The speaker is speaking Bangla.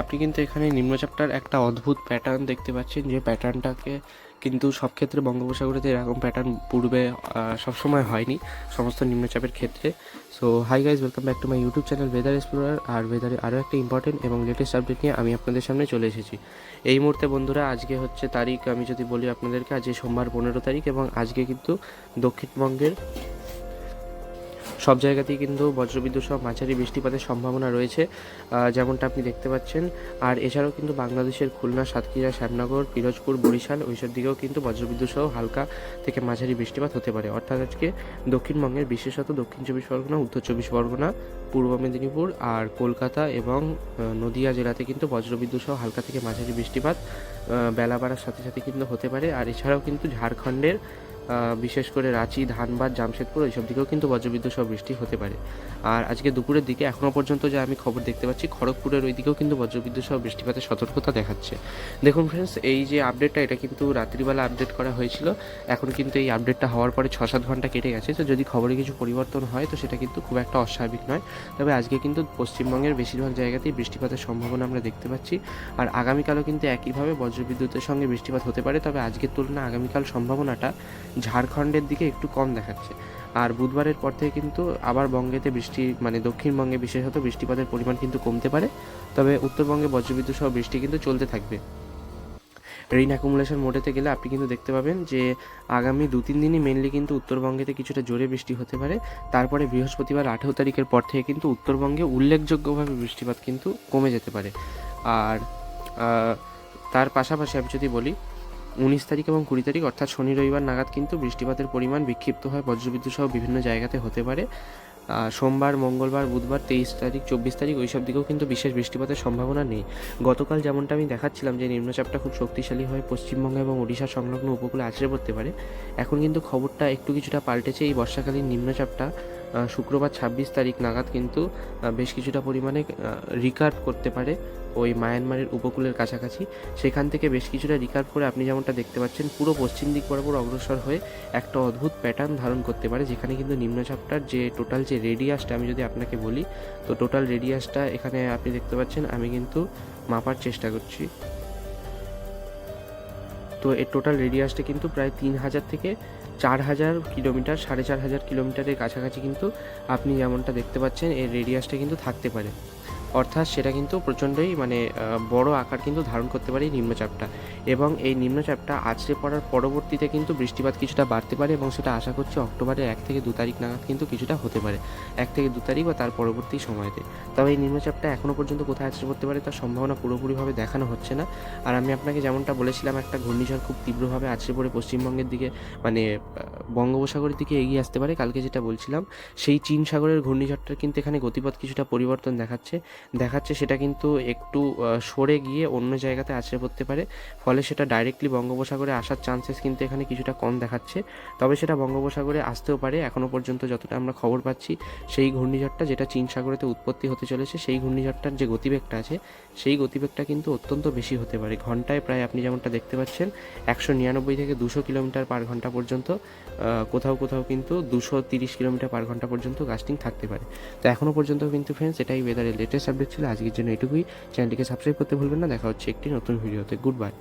আপনি কিন্তু এখানে নিম্নচাপটার একটা অদ্ভুত প্যাটার্ন দেখতে পাচ্ছেন, যে প্যাটার্নটাকে কিন্তু সব ক্ষেত্রে বঙ্গোপসাগরেতে এরকম প্যাটার্ন পূর্বে সবসময় হয়নি সমস্ত নিম্নচাপের ক্ষেত্রে। So hi guys welcome back to my YouTube channel weather explorer আর ওয়েদারে আরও একটা ইম্পর্টেন্ট এবং লেটেস্ট আপডেট নিয়ে আমি আপনাদের সামনে চলে এসেছি। এই মুহূর্তে বন্ধুরা, আজকে হচ্ছে তারিখ, আমি যদি বলি আপনাদেরকে আজকে সোমবার পনেরো তারিখ এবং আজকে কিন্তু দক্ষিণবঙ্গের সব জায়গাতেই কিন্তু বজ্রবিদ্যুৎ সহ মাঝারি বৃষ্টিপাতের সম্ভাবনা রয়েছে। যেমনটা আপনি দেখতে পাচ্ছেন। আর এছাড়াও কিন্তু বাংলাদেশের খুলনা, সাতক্ষীরা, শ্যামনগর, পিরোজপুর, বরিশাল ওইসব দিকেও কিন্তু বজ্রবিদ্যুৎ সহ হালকা থেকে মাঝারি বৃষ্টিপাত হতে পারে। অর্থাৎ আজকে দক্ষিণবঙ্গের, বিশেষত দক্ষিণ চব্বিশ পরগনা, উত্তর চব্বিশ পরগনা, পূর্ব মেদিনীপুর আর কলকাতা এবং নদিয়া জেলাতে কিন্তু বজ্রবিদ্যুৎ সহ হালকা থেকে মাঝারি বৃষ্টিপাত বেলা বাড়ার সাথে সাথে কিন্তু হতে পারে। আর এছাড়াও কিন্তু ঝাড়খণ্ডের বিশেষ করে রাঁচি, ধানবাদ, জামশেদপুর, এইসব দিকেও কিন্তু বজ্রবিদ্যুৎ সহ বৃষ্টি হতে পারে। আর আজকে দুপুরের দিকে এখনও পর্যন্ত যে আমি খবর দেখতে পাচ্ছি, খড়গপুরের ওই দিকেও কিন্তু বজ্রবিদ্যুৎ সহ বৃষ্টিপাতের সতর্কতা দেখাচ্ছে। দেখুন ফ্রেন্ডস এই যে আপডেটটা এটা কিন্তু রাত্রিবেলা আপডেট করা হয়েছিল। এখন কিন্তু এই আপডেটটা হওয়ার পরে ছ সাত ঘণ্টা কেটে গেছে। তো যদি খবরে কিছু পরিবর্তন হয়, তো সেটা কিন্তু খুব একটা অস্বাভাবিক নয়। তবে আজকে কিন্তু পশ্চিমবঙ্গের বেশিরভাগ জায়গাতেই বৃষ্টিপাতের সম্ভাবনা আমরা দেখতে পাচ্ছি। আর আগামীকালও কিন্তু একইভাবে বজ্রবিদ্যুতের সঙ্গে বৃষ্টিপাত হতে পারে। তবে আজকের তুলনায় আগামীকাল সম্ভাবনাটা ঝাড়খণ্ডের দিকে একটু কম দেখাচ্ছে। আর বুধবারের পর থেকে কিন্তু আবার বঙ্গেতে বৃষ্টি মানে দক্ষিণবঙ্গে বিশেষত বৃষ্টিপাতের পরিমাণ কিন্তু কমতে পারে। তবে উত্তরবঙ্গে বজ্রবিদ্যুৎ সহ বৃষ্টি কিন্তু চলতে থাকবে। রেইন অ্যাকুমুলেশন মোডেতে গেলে আপনি কিন্তু দেখতে পাবেন যে, আগামী দু তিন দিনই মেনলি কিন্তু উত্তরবঙ্গেতে কিছুটা জোরে বৃষ্টি হতে পারে। তারপরে বৃহস্পতিবার আঠেরো তারিখের পর থেকে কিন্তু উত্তরবঙ্গে উল্লেখযোগ্যভাবে বৃষ্টিপাত কিন্তু কমে যেতে পারে। আর তার পাশাপাশি আমি যদি বলি উনিশ তারিখ এবং কুড়ি তারিখ, অর্থাৎ শনি, রবিবার নাগাদ কিন্তু বৃষ্টিপাতের পরিমাণ বিক্ষিপ্ত হয় বজ্রবিদ্যুৎ সহ বিভিন্ন জায়গাতে হতে পারে। সোমবার, মঙ্গলবার, বুধবার, তেইশ তারিখ, চব্বিশ তারিখ ওইসব দিকেও কিন্তু বিশেষ বৃষ্টিপাতের সম্ভাবনা নেই। গতকাল যেমনটা আমি দেখাচ্ছিলাম যে নিম্নচাপটা খুব শক্তিশালী হয়ে পশ্চিমবঙ্গ এবং ওড়িশা সংলগ্ন উপকূলে আছড়ে পড়তে পারে, এখন কিন্তু খবরটা একটু কিছুটা পাল্টেছে। এই বর্ষাকালীন নিম্নচাপটা শুক্রবার ছাব্বিশ তারিখ নাগাদ কিন্তু বেশ কিছুটা পরিমাণে রিকার্ভ করতে পারে ওই মায়ানমারের উপকূলের কাছাকাছি। সেখান থেকে বেশ কিছুটা রিকার্ভ করে আপনি যেমনটা দেখতে পাচ্ছেন, পুরো পশ্চিম দিক বরাবর অগ্রসর হয়ে একটা অদ্ভুত প্যাটার্ন ধারণ করতে পারে, যেখানে কিন্তু নিম্নচাপটার যে টোটাল যে রেডিয়াসটা আমি যদি আপনাকে বলি, তো টোটাল রেডিয়াসটা এখানে আপনি দেখতে পাচ্ছেন, আমি কিন্তু মাপার চেষ্টা করছি। তো এর টোটাল রেডিয়াসটা কিন্তু প্রায় তিন হাজার থেকে চার হাজার কিলোমিটার, সাড়ে চার হাজার কিলোমিটারের কাছাকাছি কিন্তু আপনি যেমনটা দেখতে পাচ্ছেন, এর রেডিয়াসটা কিন্তু থাকতে পারে। অর্থাৎ সেটা কিন্তু প্রচণ্ডই মানে বড় আকার কিন্তু ধারণ করতে পারে এই নিম্নচাপটা। এবং এই নিম্নচাপটা আছড়ে পড়ার পরবর্তীতে কিন্তু বৃষ্টিপাত কিছুটা বাড়তে পারে এবং সেটা আশা করছি অক্টোবরের এক থেকে দু তারিখ নাগাদ কিন্তু কিছুটা হতে পারে। এক থেকে দু তারিখ বা তার পরবর্তী সময়তে। তবে এই নিম্নচাপটা এখনও পর্যন্ত কোথায় আছড়ে পড়তে পারে তার সম্ভাবনা পুরোপুরিভাবে দেখানো হচ্ছে না। আর আমি আপনাকে যেমনটা বলেছিলাম, একটা ঘূর্ণিঝড় খুব তীব্রভাবে আছড়ে পড়ে পশ্চিমবঙ্গের দিকে মানে বঙ্গোপসাগরের দিকে এগিয়ে আসতে পারে। কালকে যেটা বলছিলাম, সেই চীন সাগরের ঘূর্ণিঝড়টার কিন্তু এখানে গতিপথ কিছুটা পরিবর্তন দেখাচ্ছে। দেখাচ্ছে সেটা কিন্তু একটু সরে গিয়ে অন্য জায়গাতে আছড়ে পড়তে পারে। ফলে সেটা ডাইরেক্টলি বঙ্গোপসাগরে আসার চান্সেস কিন্তু এখানে কিছুটা কম দেখাচ্ছে। তবে সেটা বঙ্গোপসাগরে আসতেও পারে। এখনও পর্যন্ত যতটা আমরা খবর পাচ্ছি, সেই ঘূর্ণিঝড়টা যেটা চীন সাগরেতে উৎপত্তি হতে চলেছে, সেই ঘূর্ণিঝড়টার যে গতিবেগটা আছে, সেই গতিবেগটা কিন্তু অত্যন্ত বেশি হতে পারে। ঘন্টায় প্রায় আপনি যেমনটা দেখতে পাচ্ছেন, একশো নিরানব্বই থেকে দুশো কিলোমিটার পার ঘণ্টা পর্যন্ত কোথাও কোথাও কিন্তু দুশো তিরিশ কিলোমিটার পার ঘণ্টা পর্যন্ত গাস্টিং থাকতে পারে। তো এখনও পর্যন্ত কিন্তু ফ্রেন্ডস এটাই ওয়েদারের লেটেস্ট আপডেট ছিল। আজকের জন্য এটুকুই। চ্যানেলটিকে সাবস্ক্রাইব করতে ভুলবেন না। দেখা হচ্ছে একটি নতুন ভিডিওতে গুড বাই